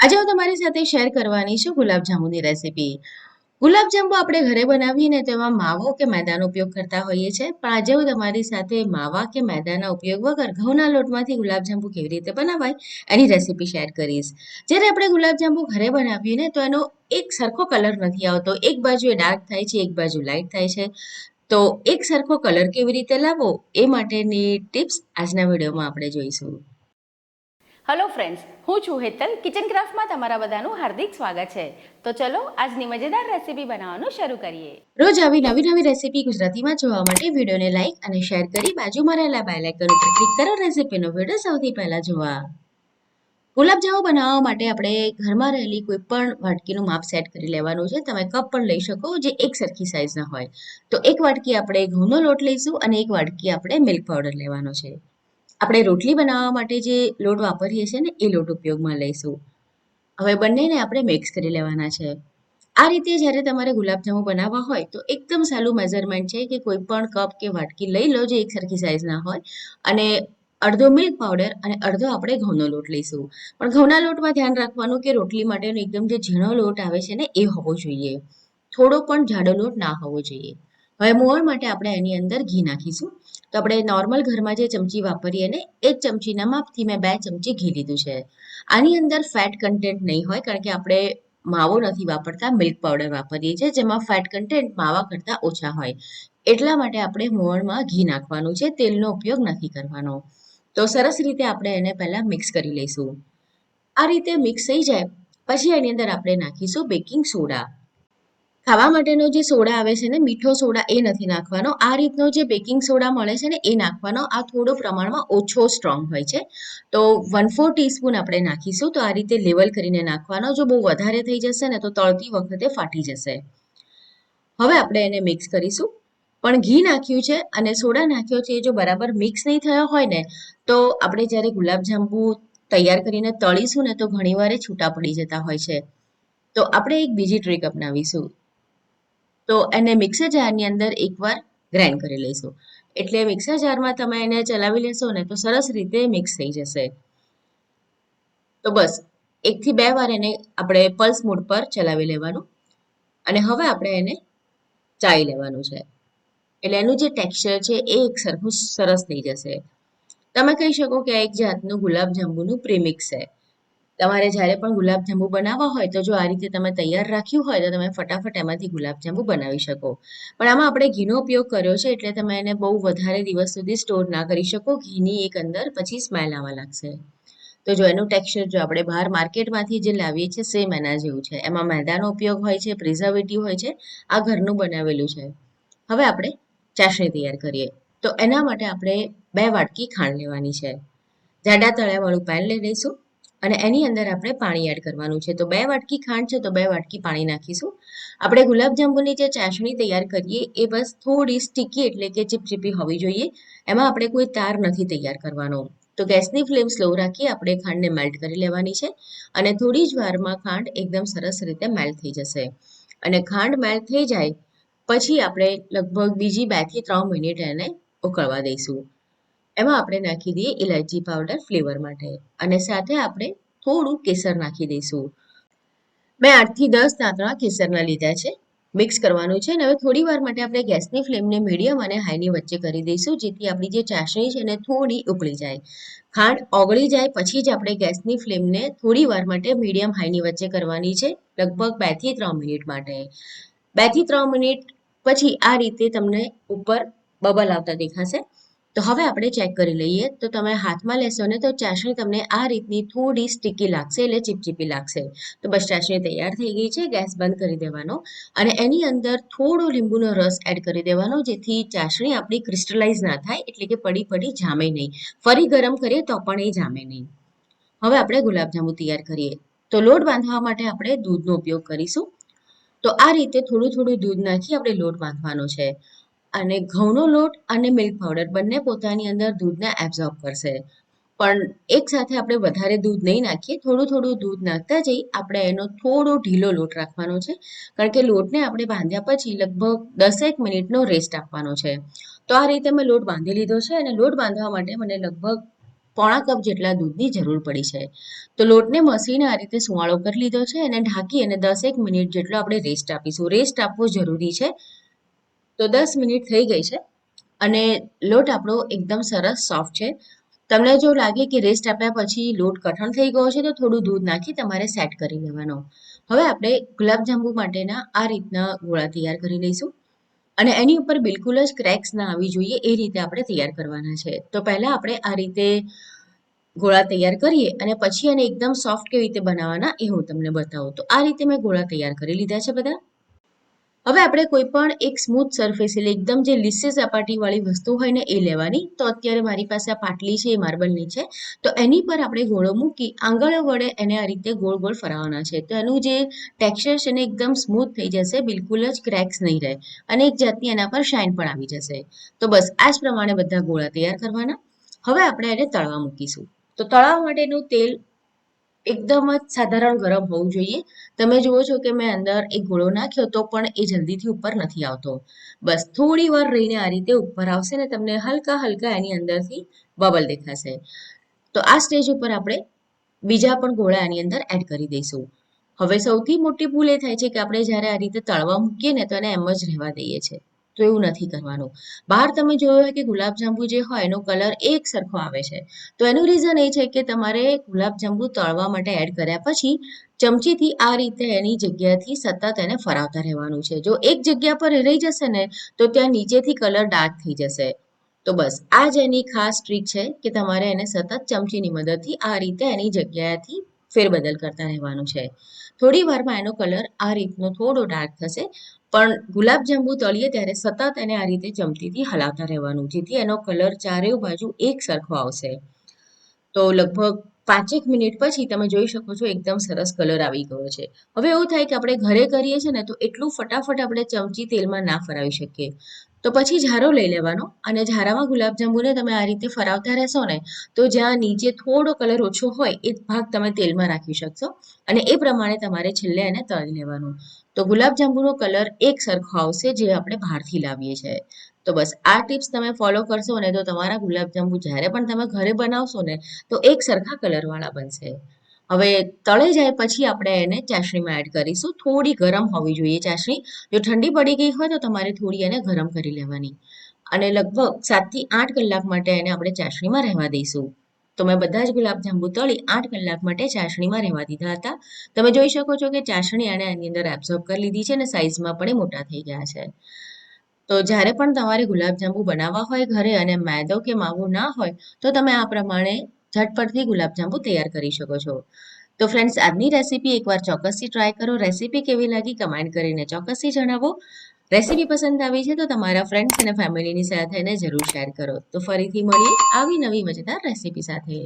આજે હું તમારી સાથે શેર કરવાની છું ગુલાબજાંબુની રેસીપી ગુલાબજાંબુ આપણે ઘરે બનાવીએ ને તેમાં માવો કે મેદાનો ઉપયોગ કરતા હોઈએ છીએ, પણ આજે હું તમારી સાથે માવા કે મેદાના ઉપયોગ વગર ઘઉંના લોટમાંથી ગુલાબજાંબુ કેવી રીતે બનાવાય એની રેસીપી શેર કરીશ. જ્યારે આપણે ગુલાબજાંબુ ઘરે બનાવીએ ને તો એનો એક સરખો કલર નથી આવતો. એક બાજુ એ ડાર્ક થાય છે, એક બાજુ લાઇટ થાય છે. તો એક સરખો કલર કેવી રીતે લાવવો એ માટેની ટિપ્સ આજના વિડીયોમાં આપણે જોઈશું. હલો ફ્રેન્ડ્સ હું છું હેતલ. કિચન ક્રાફ્ટમાં તમારા બધાનું હાર્દિક સ્વાગત છે. તો ચલો, આજની મજેદાર રેસીપી બનાવવાનું શરૂ કરીએ. રોજ આવી નવી નવી રેસીપી ગુજરાતીમાં જોવા માટે વિડીયોને લાઈક અને શેર કરી બાજુમાં રહેલા બેલ આઇકન ઉપર ક્લિક કરો. રેસીપીનો વીડિયો સૌથી પહેલા જોવા. ગુલાબજાંબુ બનાવવા માટે આપણે ઘરમાં રહેલી કોઈ પણ વાટકીનું માપ સેટ કરી લેવાનું છે. તમે કપ પણ લઈ શકો જે એક સરખી સાઇઝના હોય. તો એક વાટકી આપણે ઘઉંનો લોટ લઈશું અને એક વાટકી આપણે મિલ્ક પાવડર લેવાનો છે. આપણે રોટલી બનાવવા માટે જે લોટ વાપરીએ છીએ ને, એ લોટ ઉપયોગમાં લઈશું. હવે બંનેને આપણે મિક્સ કરી લેવાના છે. આ રીતે જ્યારે તમારે ગુલાબજાંબુ બનાવવા હોય, તો એકદમ સહેલું મેઝરમેન્ટ છે કે કોઈ પણ કપ કે વાટકી લઈ લો જે એક સરખી સાઇઝના હોય, અને અડધો મિલ્ક પાવડર અને અડધો આપણે ઘઉંનો લોટ લઈશું. પણ ઘઉંના લોટમાં ધ્યાન રાખવાનું કે રોટલી માટેનો એકદમ જે ઝીણો લોટ આવે છે ને, એ હોવો જોઈએ. થોડો પણ જાડો લોટ ના હોવો જોઈએ. હવે મોણ માટે આપણે એની અંદર ઘી નાખીશું. તો આપણે નોર્મલ ઘરમાં જે ચમચી વાપરીએ ને એ ચમચીના માપથી મેં બે ચમચી ઘી લીધું છે. આની અંદર ફેટ કન્ટેન્ટ નહીં હોય, કારણ કે આપણે માવો નથી વાપરતા મિલ્ક પાવડર વાપરીએ છીએ, જેમાં ફેટ કન્ટેન્ટ માવા કરતાં ઓછા હોય. એટલા માટે આપણે મોવણમાં ઘી નાખવાનું છે, તેલનો ઉપયોગ નથી કરવાનો. તો સરસ રીતે આપણે એને પહેલાં મિક્સ કરી લઈશું. આ રીતે મિક્સ થઈ જાય, પછી એની અંદર આપણે નાખીશું બેકિંગ સોડા ખાવા માટેનો જે સોડા આવે છે ને, મીઠો સોડા એ નથી નાખવાનો. આ રીતનો જે બેકિંગ સોડા મળે છે ને, એ નાખવાનો. આ થોડો પ્રમાણમાં ઓછો સ્ટ્રોંગ હોય છે. તો વન ફોર ટીસ્પૂન આપણે નાખીશું. તો આ રીતે લેવલ કરીને નાખવાનો. જો બહુ વધારે થઈ જશે ને, તો તળતી વખતે ફાટી જશે. હવે આપણે એને મિક્સ કરીશું. પણ ઘી નાખ્યું છે અને સોડા નાખ્યો છે, એ જો બરાબર મિક્સ નહીં થયો હોય ને, તો આપણે જ્યારે ગુલાબજાંબુ તૈયાર કરીને તળીશું ને, તો ઘણીવાર છૂટા પડી જતા હોય છે. તો આપણે એક બીજી ટ્રીક અપનાવીશું. તો એને મિક્સર જારની અંદર એકવાર ગ્રાઇન્ડ કરી લઈશું. એટલે મિક્સર જારમાં તમે એને ચલાવી લેશો ને તો સરસ રીતે મિક્સ થઈ જશે. તો બસ, એકથી બે વાર એને આપણે પલ્સ મોડ પર ચલાવી લેવાનું અને હવે આપણે એને ચાળી લેવાનું છે. એટલે એનું જે ટેક્સચર છે એ એક સરખું સરસ થઈ જશે. તમે કહી શકો કે આ એક જાતનું ગુલાબજાંબુનું પ્રીમિક્સ છે. તમારે જ્યારે પણ ગુલાબજાંબુ બનાવવા હોય તો જો આ રીતે તમે તૈયાર રાખ્યું હોય તો તમે ફટાફટ એમાંથી ગુલાબજાંબુ બનાવી શકો. પણ આમાં આપણે ઘીનો ઉપયોગ કર્યો છે એટલે તમે એને બહુ વધારે દિવસ સુધી સ્ટોર ના કરી શકો. ઘીની એક અંદર પછી સ્મેલ આવવા લાગશે. તો જો એનું ટેક્સચર જો આપણે બહાર માર્કેટમાંથી જે લાવીએ છીએ સેમ એના જેવું છે. એમાં મેદાનો ઉપયોગ હોય છે, પ્રિઝર્વેટિવ હોય છે, આ ઘરનું બનાવેલું છે. હવે આપણે ચાસણી તૈયાર કરીએ. તો એના માટે આપણે બે વાટકી ખાંડ લેવાની છે. જાડા તળિયાવાળું પેન લઈ લઈશું. અને એની અંદર આપણે પાણી એડ કરવાનું છે. તો બે વાટકી ખાંડ છે, તો બે વાટકી પાણી નાખીશું. આપણે ગુલાબજાંબુની જે ચાસણી તૈયાર કરીએ, એ બસ થોડી સ્ટીકી એટલે કે ચીપચીપી હોવી જોઈએ. એમાં આપણે કોઈ તાર નથી તૈયાર કરવાનો. તો ગેસની ફ્લેમ સ્લો રાખી આપણે ખાંડને મેલ્ટ કરી લેવાની છે અને થોડી જ વારમાં ખાંડ એકદમ સરસ રીતે મેલ્ટ થઈ જશે. અને ખાંડ મેલ્ટ થઈ જાય, પછી આપણે લગભગ બીજી બેથી ત્રણ મિનિટ એને ઉકળવા દઈશું. એમાં આપણે નાખી દઈએ ઇલાયચી પાવડર ફ્લેવર માટે. અને સાથે આપણે થોડું કેસર નાખી દઈશું. મેં આઠથી દસ દાંતણા કેસરના લીધા છે. મિક્સ કરવાનું છે અને હવે થોડી વાર માટે આપણે ગેસની ફ્લેમને મીડિયમ અને હાઈની વચ્ચે કરી દઈશું, જેથી આપણી જે ચાસણી છે એને થોડી ઉકળી જાય. ખાંડ ઓગળી જાય પછી જ આપણે ગેસની ફ્લેમને થોડી વાર માટે મીડિયમ હાઈની વચ્ચે કરવાની છે, લગભગ બેથી ત્રણ મિનિટ માટે. બેથી ત્રણ મિનિટ પછી આ રીતે તમને ઉપર બબલ આવતા દેખાશે. તો હવે આપણે ચેક કરી લઈએ. તો તમે હાથમાં લેશો ને તો ચાસણી તમને આ રીતની થોડી સ્ટીકી લાગશે એટલે ચીપચીપી લાગશે. તો બસ ચાસણી તૈયાર થઈ ગઈ છે, ગેસ બંધ કરી દેવાનો. અને એની અંદર થોડો લીંબુનો રસ એડ કરી દેવાનો, જેથી ચાસણી આપણી ક્રિસ્ટલાઇઝ ના થાય, એટલે કે પડી પડી જામે નહીં. ફરી ગરમ કરીએ તો પણ એ જામે નહીં. હવે આપણે ગુલાબજાંબુ તૈયાર કરીએ. તો લોટ બાંધવા માટે આપણે દૂધનો ઉપયોગ કરીશું. તો આ રીતે થોડું થોડું દૂધ નાખી આપણે લોટ બાંધવાનો છે. અને ઘઉંનો લોટ અને મિલ્ક પાવડર બંને પોતાની અંદર દૂધને એબ્ઝોર્બ કરશે. પણ એક સાથે આપણે વધારે દૂધ નહીં નાખીએ, થોડું થોડું દૂધ નાખતા જઈ આપણે એનો થોડો ઢીલો લોટ રાખવાનો છે. કારણ કે લોટને આપણે બાંધ્યા પછી લગભગ દસેક મિનિટનો રેસ્ટ આપવાનો છે. તો આ રીતે મેં લોટ બાંધી લીધો છે અને લોટ બાંધવા માટે મને લગભગ પોણા કપ જેટલા દૂધની જરૂર પડી છે. તો લોટને મસીને આ રીતે સુવાળો કરી લીધો છે અને ઢાંકી અને દસેક મિનિટ જેટલો આપણે રેસ્ટ આપીશું. રેસ્ટ આપવો જરૂરી છે. તો દસ મિનિટ થઈ ગઈ છે અને લોટ આપણો એકદમ સરસ સોફ્ટ છે. તમને જો લાગે કે રેસ્ટ આપ્યા પછી લોટ કઠણ થઈ ગયો છે તો થોડું દૂધ નાખી તમારે સેટ કરી લેવાનો. હવે આપણે ગુલાબજાંબુ માટેના આ રીતના ગોળા તૈયાર કરી લઈશું. અને એની ઉપર બિલકુલ જ ક્રેક્સ ના આવી જોઈએ એ રીતે આપણે તૈયાર કરવાના છે. તો પહેલા આપણે આ રીતે ગોળા તૈયાર કરીએ અને પછી એને એકદમ સોફ્ટ કેવી રીતે બનાવવાના એ હું તમને બતાવું. તો આ રીતે મેં ગોળા તૈયાર કરી લીધા છે બધા. હવે આપણે કોઈ પણ એક સ્મૂથ સરફેસ એટલે એકદમ જે લીસે સપાટીવાળી વસ્તુ હોય ને એ લેવાની. તો અત્યારે મારી પાસે આ પાટલી છે, એ માર્બલની છે. તો એની પર આપણે ગોળો મૂકી આંગળો વડે એને આ રીતે ગોળ ગોળ ફરાવવાના છે. તો એનું જે ટેક્સચર છે ને એકદમ સ્મૂથ થઈ જશે, બિલકુલ જ ક્રેક્સ નહીં રહે અને એક જાતની એના પર શાઇન પણ આવી જશે. તો બસ આ જ પ્રમાણે બધા ગોળા તૈયાર કરવાના. હવે આપણે એને તળવા મૂકીશું. તો તળવા માટેનું તેલ એકદમ જ સાધારણ ગરમ હોવું જોઈએ. તમે જુઓ છો કે મેં અંદર એક ગોળો નાખ્યો તો પણ એ જલ્દીથી ઉપર નથી આવતો. બસ થોડી વાર રહીને આ રીતે ઉપર આવશે ને તમને હલકા હલકા એની અંદરથી બબલ દેખાશે. તો આ સ્ટેજ ઉપર આપણે બીજા પણ ગોળા આની અંદર એડ કરી દઈશું. હવે સૌથી મોટી ભૂલ એ થાય છે કે આપણે જ્યારે આ રીતે તળવા મૂકીએ ને તો એને એમ જ રહેવા દઈએ છીએ. તો એવું નથી કરવાનું. બહાર તમે જોયું હોય કે ગુલાબજાંબુ જે હોય એનો કલર એક સરખો આવે છે. તો એનું રીઝન એ છે કે તમારે ગુલાબજાંબુ તળવા માટે એડ કર્યા પછી ચમચીથી આ રીતે એની જગ્યાથી સતત એને ફરાવતા રહેવાનું છે. જો એક જગ્યા પર રહી જશે ને, તો ત્યાં નીચેથી કલર ડાર્ક થઈ જશે. તો બસ, આ જ એની ખાસ ટ્રીક છે કે તમારે એને સતત ચમચીની મદદથી આ રીતે એની જગ્યાથી ફેરબદલ કરતા રહેવાનું છે. થોડી વારમાં એનો કલર આ રીતનો થોડો ડાર્ક થશે, પણ ગુલાબજાંબુ તળીએ ત્યારે સતત એને આ રીતે ચમચીથી હલાવતા રહેવાનું, જેથી એનો કલર ચારેય બાજુ એક સરખો આવશે. તો લગભગ પાંચેક મિનિટ પછી તમે જોઈ શકો છો એકદમ સરસ કલર આવી ગયો છે. હવે એવું થાય કે આપણે ઘરે કરીએ છીએ ને, તો એટલું ફટાફટ આપણે ચમચી તેલમાં ના ફરાવી શકીએ. તો પછી ઝારો લઈ લેવાનો અને ઝારામાં ગુલાબજાંબુને તમે આ રીતે ફરાવતા રહેશો ને, તો જ્યાં નીચે થોડો કલર ઓછો હોય એ ભાગ તમે તેલમાં રાખી શકશો અને એ પ્રમાણે તમારે છેલ્લે એને તળી લેવાનું. તો ગુલાબજાંબુનો કલર એક સરખો આવશે જે આપણે બહારથી લાવીએ છીએ. તો બસ આ ટિપ્સ તમે ફોલો કરશો ને તો તમારા ગુલાબજાંબુ જ્યારે પણ તમે ઘરે બનાવશો ને, તો એક સરખા કલરવાળા બનશે. હવે તળે જાય પછી આપણે એને ચાસણીમાં એડ કરીશું. થોડી ગરમ હોવી જોઈએ ચાસણી. જો ઠંડી પડી ગઈ હોય તો તમારે થોડી એને ગરમ કરી લેવાની. અને લગભગ સાતથી આઠ કલાક માટે એને આપણે ચાસણીમાં રહેવા દઈશું. તો મેં બધા જ ગુલાબજાંબુ તળી આઠ કલાક માટે ચાસણીમાં રહેવા દીધા હતા. તમે જોઈ શકો છો કે ચાસણી એને એની અંદર એબ્ઝોર્બ કરી લીધી છે અને સાઇઝમાં પણ એ મોટા થઈ ગયા છે. તો જ્યારે પણ તમારે ગુલાબજાંબુ બનાવવા હોય ઘરે અને મેદો કે માવો ના હોય, તો તમે આ પ્રમાણે ઝટપટથી ગુલાબજાંબુ તૈયાર કરી શકો છો. તો ફ્રેન્ડ્સ આજની રેસીપી એકવાર ચોક્કસથી ટ્રાય કરો. રેસીપી કેવી લાગી કમેન્ટ કરીને ચોક્કસથી જણાવો. રેસીપી પસંદ આવી છે તો તમારા ફ્રેન્ડ્સ અને ફેમિલીની સાથે જરૂર શેર કરો. તો ફરીથી મળીએ આવી નવી મજેદાર રેસીપી સાથે.